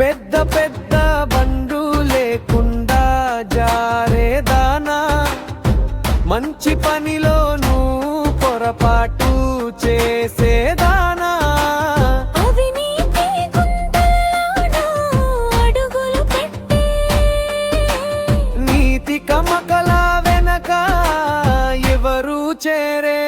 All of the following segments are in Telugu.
పెద్ద పెద్ద బండు లేకుండా జారేదానా మంచి పనిలోనూ పొరపాటు చేసేదానా నీతి కమకలా వెనక ఎవరు చేరే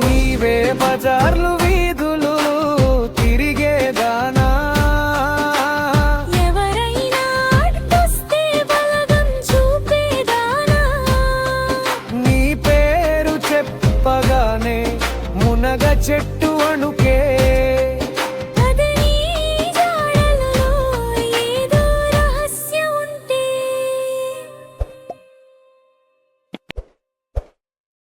నీవే బజార్లు వీధులు తిరిగేదానా ఎవరైనా అడ్డొస్తే బలగం చూపేదానా నీ పేరు చెప్పగానే మునగ చెట్టు అణుకే